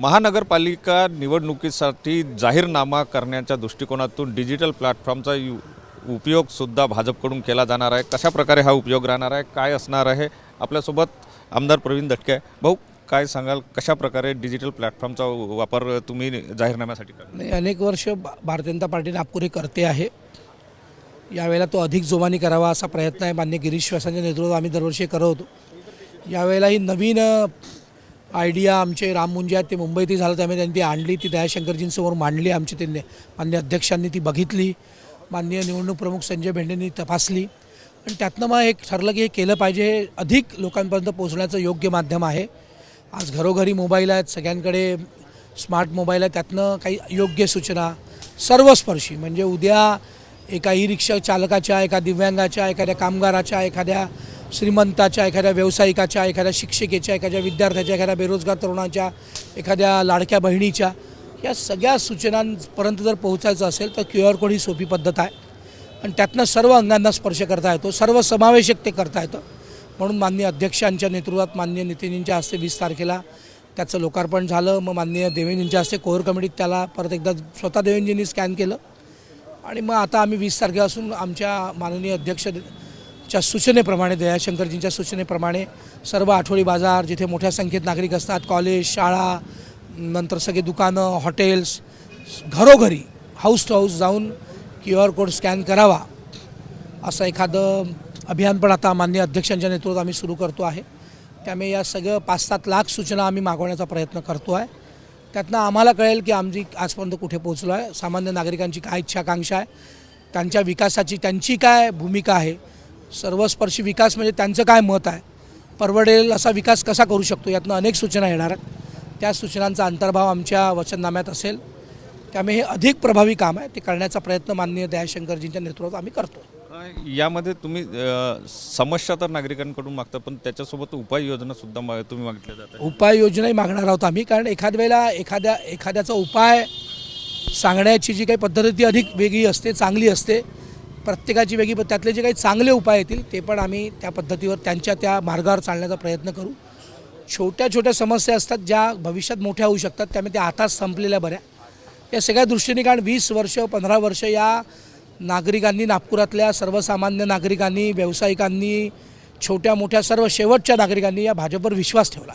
महानगरपालिका निवडणुकीसाठी जाहीरनामा करण्याच्या दृष्टिकोनातून डिजिटल प्लॅटफॉर्मचा यू उपयोगसुद्धा भाजपकडून केला जाणार आहे. कशा प्रकारे हा उपयोग राहणार आहे? काय असणार आहे? आपल्यासोबत आमदार प्रवीण दटके आहे. भाऊ काय सांगाल? कशा प्रकारे डिजिटल प्लॅटफॉर्मचा वापर तुम्ही जाहीरनाम्यासाठी करा नाही अनेक वर्ष भारतीय जनता पार्टी नागपूर हे करते आहे. यावेळेला तो अधिक जोमाने करावा असा प्रयत्न आहे मान्य गिरीश श्वासांच्या नेतृत्वात आम्ही दरवर्षी करत होतो. यावेळेला ही नवीन आयडिया आमचे राम मुंजे आहेत ते मुंबईतही झालं त्यामुळे त्यांनी ती आणली ती दयाशंकरजींसमोर मांडली आमचे त्यांनी मान्य अध्यक्षांनी ती बघितली माननीय निवडणूक प्रमुख संजय भेंडेंनी तपासली. आणि त्यातनं मग एक ठरलं की हे केलं पाहिजे हे अधिक लोकांपर्यंत पोहोचण्याचं योग्य माध्यम आहे. आज घरोघरी मोबाईल आहेत सगळ्यांकडे स्मार्ट मोबाईल आहे त्यातनं काही योग्य सूचना सर्वस्पर्शी म्हणजे उद्या एका ई रिक्षा चालकाच्या एका दिव्यांगाच्या एखाद्या कामगाराच्या एखाद्या श्रीमंताच्या एखाद्या व्यावसायिकाच्या एखाद्या शिक्षिकेच्या एखाद्या विद्यार्थ्याच्या एखाद्या बेरोजगार तरुणाच्या एखाद्या लाडक्या बहिणीच्या या सगळ्या सूचनांपर्यंत जर पोहोचायचं असेल तर क्यू आर कोड ही सोपी पद्धत आहे. आणि त्यातनं सर्व अंगांना स्पर्श करता येतो सर्व समावेशक ते करता येतं. म्हणून माननीय अध्यक्षांच्या नेतृत्वात माननीय नितीनजींच्या हस्ते वीस तारखेला त्याचं लोकार्पण झालं. मग माननीय देवेंजींच्या हस्ते कोर कमिटीत त्याला परत एकदा स्वतः देवेंजींनी स्कॅन केलं. आणि मग आता आम्ही वीस तारखेपासून आमच्या माननीय अध्यक्ष च्या सूचनेप्रमाणे दयाशंकरजींच्या सूचनेप्रमाणे सर्व आठवडी बाजार जिथे मोठ्या संख्येत नागरिक असतात कॉलेज शाळा नंतर सगळे दुकानं हॉटेल्स घरोघरी हाऊस टू हाऊस जाऊन क्यू आर कोड स्कॅन करावा असं एखादं अभियान पण आता माननीय अध्यक्षांच्या नेतृत्वात आम्ही सुरू करतो आहे. त्यामुळे या सगळं पाच सात लाख सूचना आम्ही मागवण्याचा प्रयत्न करतो आहे. त्यातनं आम्हाला कळेल की आमची आजपर्यंत कुठे पोहोचलो आहे. सामान्य नागरिकांची काय इच्छाकांक्षा आहे? त्यांच्या विकासाची त्यांची काय भूमिका आहे? सर्वस्पर्शी विकास म्हणजे त्यांचं काय मत आहे? परवडेल असा विकास कसा करू शकतो? यातनं अनेक सूचना येणार आहेत. त्या सूचनांचा अंतर्भाव आमच्या वचननाम्यात असेल. त्यामुळे हे अधिक प्रभावी काम आहे. ते करण्याचा प्रयत्न माननीय दयाशंकरजींच्या नेतृत्वात आम्ही करतो यामध्ये तुम्ही समस्या तर नागरिकांकडून मागता पण त्याच्यासोबत उपाययोजना सुद्धा मा- तुम्ही मागितल्या जातात. उपाययोजनाही मागणार आहोत आम्ही. कारण एखाद्या वेळेला एखाद्या एखाद्याचा उपाय सांगण्याची जी काही पद्धत अधिक वेगळी असते चांगली असते. प्रत्येकाची वेगळी पण त्यातले जे काही चांगले उपाय येतील ते पण आम्ही त्या पद्धतीवर त्यांच्या त्या मार्गावर चालण्याचा प्रयत्न करू. छोट्या छोट्या समस्या असतात ज्या भविष्यात मोठ्या होऊ शकतात त्यामुळे त्या आताच संपलेल्या बऱ्या. या सगळ्या दृष्टीने कारण वीस वर्ष पंधरा वर्ष या नागरिकांनी नागपुरातल्या सर्वसामान्य नागरिकांनी व्यावसायिकांनी छोट्या मोठ्या सर्व शेवटच्या नागरिकांनी या भाजपवर विश्वास ठेवला.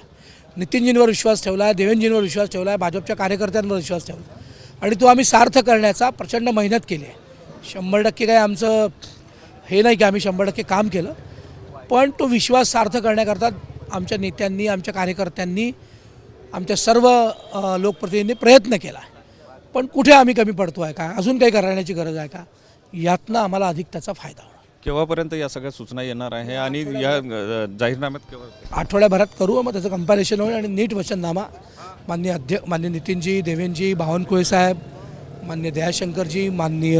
नितीनजींवर विश्वास ठेवला आहे देवेंजींवर विश्वास ठेवला आहे भाजपच्या कार्यकर्त्यांवर विश्वास ठेवला. आणि तो आम्ही सार्थ करण्याचा प्रचंड मेहनत केली आहे. शंभर टक्के काय आमचं हे नाही की आम्ही शंभर टक्के काम केलं. पण तो विश्वास सार्थ करण्याकरता आमच्या नेत्यांनी आमच्या कार्यकर्त्यांनी आमच्या सर्व लोकप्रतिनिधींनी प्रयत्न केला. पण कुठे आम्ही कमी पडतो आहे का? अजून काही करण्याची गरज आहे का? यातनं आम्हाला अधिक त्याचा फायदा होणार. केव्हापर्यंत या सगळ्या सूचना येणार आहे? आणि या जाहीरनाम्यात केव्हा? आठवड्याभरात करू मग त्याचं कंपॅरिशन होईल आणि नीट वचननामा. मान्य अध्य मान्य नितीनजी देवेंजी बावनकुळे साहेब मान्य दयाशंकरजी माननीय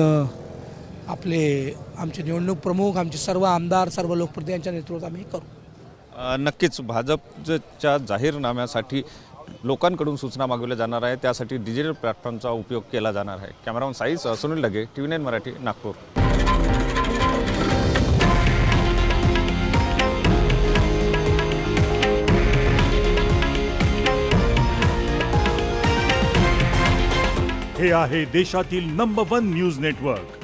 आपले आमचे निवडणूक प्रमुख आमचे सर्व आमदार सर्व लोकप्रतिनिधींच्या नेतृत्वात आम्ही करू. नक्कीच भाजपच्या जाहीरनाम्यासाठी लोकांकडून सूचना मागवल्या जाणार आहे त्यासाठी डिजिटल प्लॅटफॉर्मचा उपयोग केला जाणार आहे. कॅमेरामन साईस सुनील लगे T V nine Marathi Nagpur. हे आहे देशातील नंबर वन न्यूज नेटवर्क